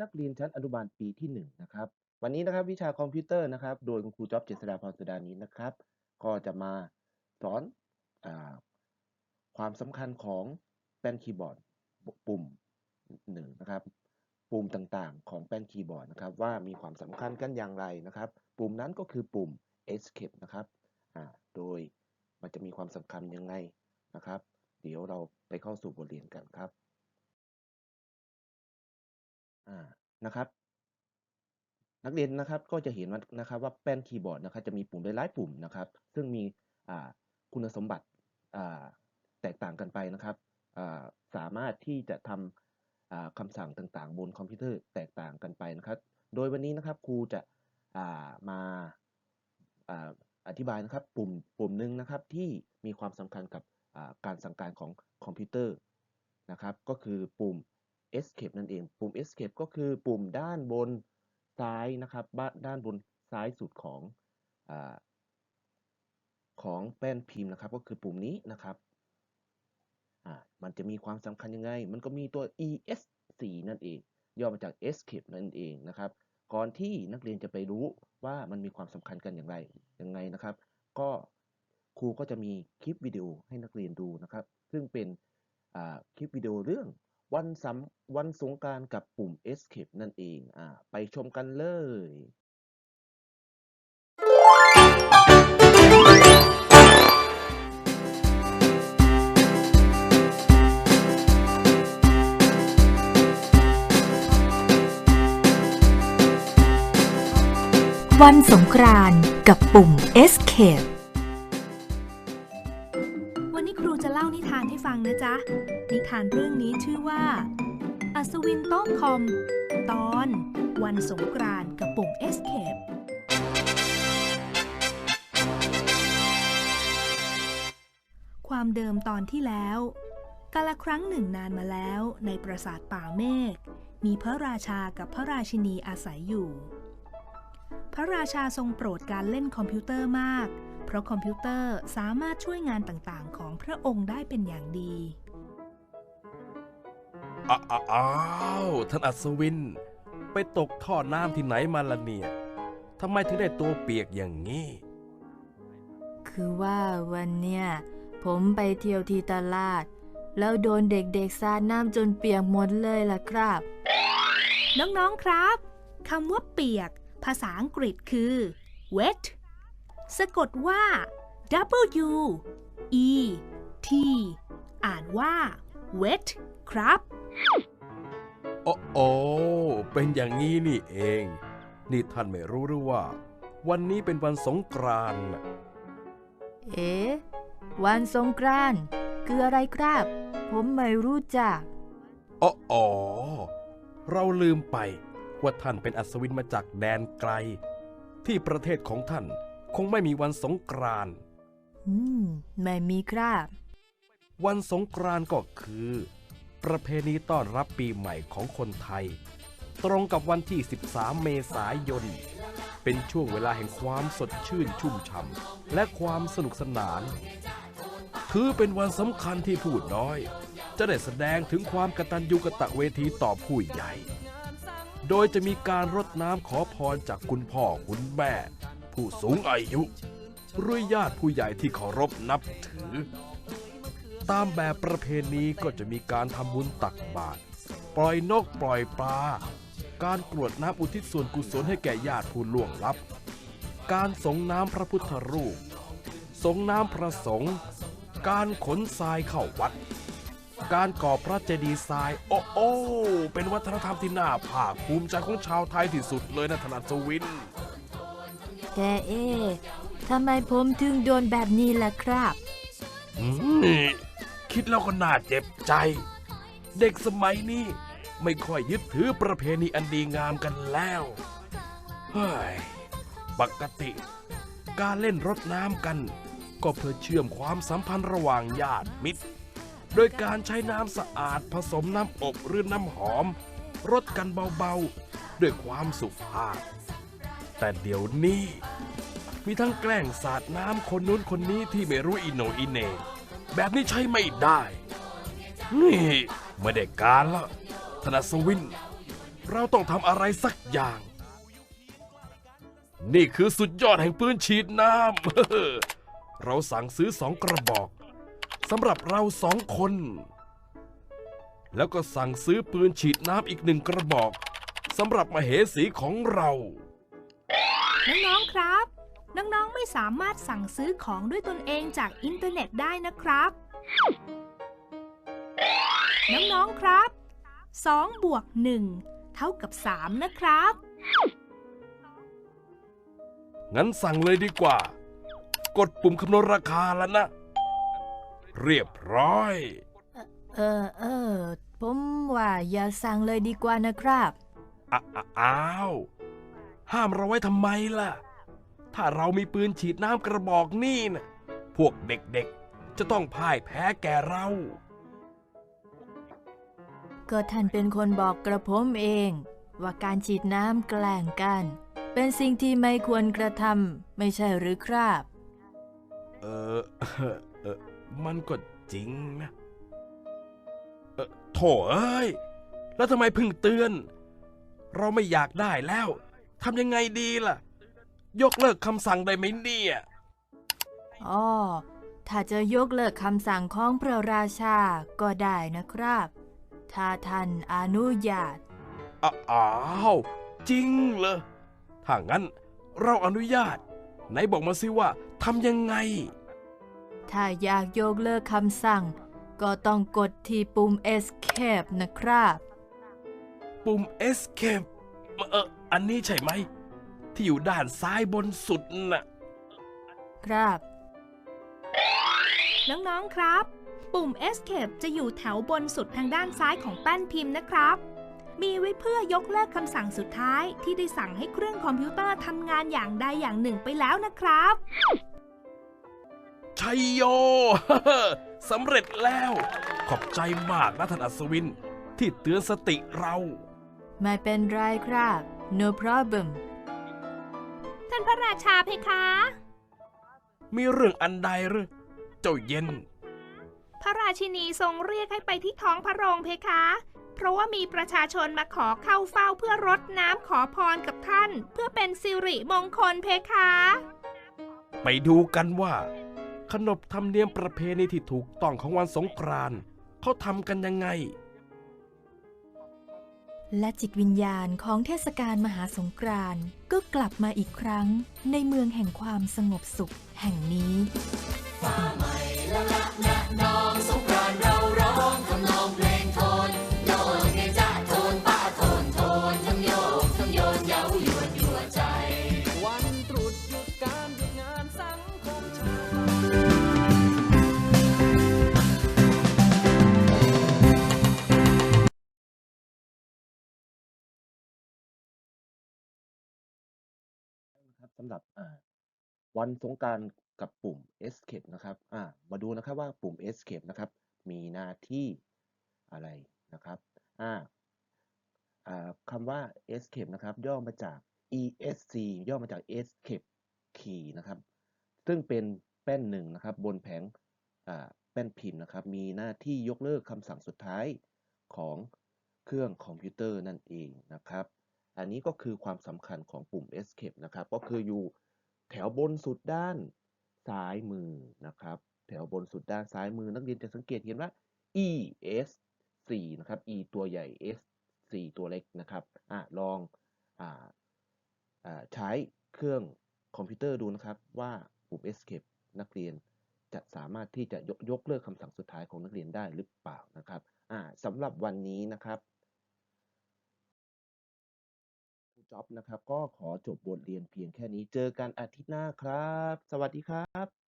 นักเรียนชั้นอนุบาลปีที่หนึ่งนะครับ วันนี้นะครับวิชาคอมพิวเตอร์นะครับ โดยคุณครูจ๊อบเจษฎาพรสุดานีนะครับ ก็จะมาสอนอความสำคัญของแป้นคีย์บอร์ดปุ่มหนึ่งนะครับ ปุ่มต่างๆ ของแป้นคีย์บอร์ดนะครับ ว่ามีความสำคัญกันอย่างไรนะครับ ปุ่มนั้นก็คือปุ่ม escape นะครับโดยมันจะมีความสำคัญยังไงนะครับ เดี๋ยวเราไปเข้าสู่บทเรียนกันครับ อ่า นะครับ นักเรียนนะครับก็จะเห็นว่านะครับว่าแป้นคีย์บอร์ดนะครับจะมีปุ่มหลายๆปุ่มนะครับ ซึ่งมีอ่าคุณสมบัติอ่าแตกต่างกันไปนะครับอ่าสามารถที่จะทำอ่าคำสั่งต่างๆ บนคอมพิวเตอร์แตกต่างกันไปนะครับ โดยวันนี้นะครับครูจะอ่ามาอ่าอธิบายนะครับปุ่มปุ่มหนึ่งนะครับที่มีความสำคัญกับาการสั่งการของคอมพิวเตอร์นะครับ ก็คือปุ่ม escape นั่นเอง ปุ่ม escape ก็คือปุ่มด้านบนซ้ายนะครับ ด้านบนซ้ายสุดของอของแป้นพิมพ์นะครับ ก็คือปุ่มนี้นะครับ มันจะมีความสำคัญยังไง มันก็มีตัว ESC นั่นเอง ย่อมาจาก escape นั่นเองนะครับ ก่อนที่นักเรียนจะไปรู้ว่ามันมีความสำคัญกันอย่างไรยังไงนะครับ ก็ครูก็จะมีคลิปวิดีโอให้นักเรียนดูนะครับ ซึ่งเป็นคลิปวิดีโอเรื่อง วันสำวันสงกรานต์กับปุ่ม escape นั่นเองอ่าไปชมกันเลยวันสงกรานต์กับปุ่ม Escape ครูจะเล่านิทานให้ฟังนะจ๊ะ นิทานเรื่องนี้ชื่อว่า อัศวินโต๊ะคอม ตอน วันสงกรานต์กับปุ่ม Escape ความเดิมตอนที่แล้วกาละครั้งหนึ่งนานมาแล้วในปราสาทป่าเมฆมีพระราชากับพระราชินีอาศัยอยู่ พระราชาทรงโปรดการเล่นคอมพิวเตอร์มาก ราะคอมพิวเตอร์สามารถช่วยงานต่างๆ ของพระองค์ได้เป็นอย่างดีอ้าอ้าอ้าวท่านอัศวิน ไปตกท่อน้ำที่ไหนมาล่ะเนี่ยทำไมถึงได้ตัวเปียกอย่างนี้ คือว่าวันเนี้ยผมไปเที่ยวที่ตลาด แล้วโดนเด็กๆสาดน้ำจนเปียกหมดเลยล่ะครับ น้องๆครับคำว่าเปียก ภาษาอังกฤษคือ wet สะกดว่า W E T อ่านว่า wet ครับ โอ้โอเป็นอย่างนี้นี่เอง นี่ท่านไม่รู้หรือว่า วันนี้เป็นวันสงกรานต์น่ะเอ๊ะวันสงกรานต์คืออะไรครับ ผมไม่รู้จักอ๋ออเราลืมไปว่าท่านเป็นอัศวินมาจากแดนไกล ที่ประเทศของท่าน คงไม่มีวันสงกรานต์อืม ไม่มีครับ วันสงกรานต์ก็คือ ประเพณีต้อนรับปีใหม่ของคนไทย ตรงกับวันที่ 13 เมษายน เป็นช่วงเวลาแห่งความสดชื่นชุ่มฉ่ำและความสนุกสนาน ถือเป็นวันสำคัญที่ผู้น้อย จะได้แสดงถึงความกตัญญูกตเวทีต่อผู้ใหญ่ โดยจะมีการรดน้ำขอพรจากคุณพ่อคุณแม่ ผู้สูงอายุหรือญาติผู้ใหญ่ที่เคารพนับถือ ตามแบบประเพณีก็จะมีการทำบุญตักบาตรปล่อยนกปล่อยปลา การกรวดน้ำอุทิศส่วนกุศลให้แก่ญาติผู้ล่วงลับ การสงน้ำพระพุทธรูป สงน้ำพระสงฆ์การขนทรายเข้าวัด การก่อพระเจดีย์ทราย โอ้โอ้เป็นวัฒนธรรมที่น่าภาคภูมิใจของชาวไทยที่สุดเลยนะธนาสวิน แต่เอ๊ทำไมผมถึงโดนแบบนี้ล่ะครับ คิดแล้วก็น่าเจ็บใจ เด็กสมัยนี้ไม่ค่อยยึดถือประเพณีอันดีงามกันแล้วเฮ้ยปกติ การเล่นรดน้ำกัน ก็เพื่อเชื่อมความสัมพันธ์ระหว่างญาติมิตร โดยการใช้น้ำสะอาดผสมน้ำอบหรือน้ำหอมรดกันเบาๆ ด้วยความสุภาพ แต่เดี๋ยวนี้ มีทั้งแกล้งสาดน้ำคนนู้นคนนี้ที่ไม่รู้อิโนอิเนแบบนี้ใช้ไม่ได้ นี่ไม่ได้การละธนสวิน เราต้องทำอะไรสักอย่าง นี่คือสุดยอดแห่งปืนฉีดน้ำ เราสั่งซื้อสองกระบอกสำหรับเราสองคน แล้วก็สั่งซื้อปืนฉีดน้ำอีกหนึ่งกระบอกสำหรับมเหสีของเรา น้องๆครับ น้องๆไม่สามารถสั่งซื้อของด้วยตนเองจากอินเทอร์เน็ตได้นะครับ น้องๆครับ2บวก1เท่ากับ 3 นะครับ งั้นสั่งเลยดีกว่า กดปุ่มคำนวณราคาแล้วนะ เรียบร้อย เออเออผมว่าอย่าสั่งเลยดีกว่านะครับอะอะอ้าว ห้ามเราไว้ทำไมล่ะ ถ้าเรามีปืนฉีดน้ำกระบอกนี่นะพวกเด็กๆ จะต้องพ่ายแพ้แก่เรา ก็ท่านเป็นคนบอกกระผมเอง ว่าการฉีดน้ำแกล้งกัน เป็นสิ่งที่ไม่ควรกระทำไม่ใช่หรือครับ เออเออมันก็จริงนะเออโถเอ้ย แล้วทำไมเพิ่งเตือน เราไม่อยากได้แล้ว ทำยังไงดีล่ะ ยกเลิกคำสั่งได้ไหมเนี่ยอ๋อถ้าจะยกเลิกคำสั่งของพระราชาก็ได้นะครับ ถ้าท่านอนุญาตอ้าอ้าวจริงเหรอถ้างั้นเราอนุญาต ไหนบอกมาสิว่าทำยังไง ถ้าอยากยกเลิกคำสั่ง ก็ต้องกดที่ปุ่ม escape นะครับ ปุ่ม escape เออ อันนี้ใช่ไหม ที่อยู่ด้านซ้ายบนสุดน่ะ ครับ น้องๆครับ ปุ่ม Escape จะอยู่แถวบนสุดทางด้านซ้ายของแป้นพิมพ์นะครับ มีไว้เพื่อยกเลิกคำสั่งสุดท้ายที่ได้สั่งให้เครื่องคอมพิวเตอร์ทำงานอย่างใดอย่างหนึ่งไปแล้วนะครับ ชัยโย สำเร็จแล้ว ขอบใจมากนะท่านอัศวิน ที่เตือนสติเรา ไม่เป็นไรครับ no problem ท่านพระราชาเพคะ มีเรื่องอันใดหรือเจ้าเย็น พระราชินีทรงเรียกให้ไปที่ท้องพระโรงเพคะ เพราะว่ามีประชาชนมาขอเข้าเฝ้าเพื่อรดน้ำขอพรกับท่าน เพื่อเป็นสิริมงคลเพคะ ไปดูกันว่า ขนบธรรมเนียมประเพณีที่ถูกต้องของวันสงกรานต์เขาทำกันยังไง และจิตวิญญาณของเทศกาลมหาสงกรานต์ก็กลับมาอีกครั้งในเมืองแห่งความสงบสุขแห่งนี้วัน สำหรับวันสงกานต์กับปุ่ม escape นะครับมาดูนะครับว่าปุ่ม escape นะครับ มีหน้าที่อะไรนะครับคำว่า escape นะครับ ย่อมาจาก esc ย่อมาจาก escape key นะครับ ซึ่งเป็นแป้นหนึ่งนะครับ บนแผงแป้นพิมพ์นะครับ มีหน้าที่ยกเลิกคำสั่งสุดท้ายของเครื่องคอมพิวเตอร์นั่นเองนะครับ อันนี้ก็คือความสำคัญของปุ่ม escape นะครับ ก็คืออยู่แถวบนสุดด้านซ้ายมือนะครับ แถวบนสุดด้านซ้ายมือ นักเรียนจะสังเกตเห็นว่า e s 4นะครับ e ตัวใหญ่ s 4ตัวเล็กนะครับอะลองอ่าอ่าใช้เครื่องคอมพิวเตอร์ดูนะครับ ว่าปุ่ม escape นักเรียนจะสามารถที่จะยกยกเลิกคำสั่งสุดท้ายของนักเรียนได้หรือเปล่านะครับสำหรับวันนี้นะครับ จ็อบนะครับ ก็ขอจบบทเรียนเพียงแค่นี้ เจอกันอาทิตย์หน้าครับ สวัสดีครับ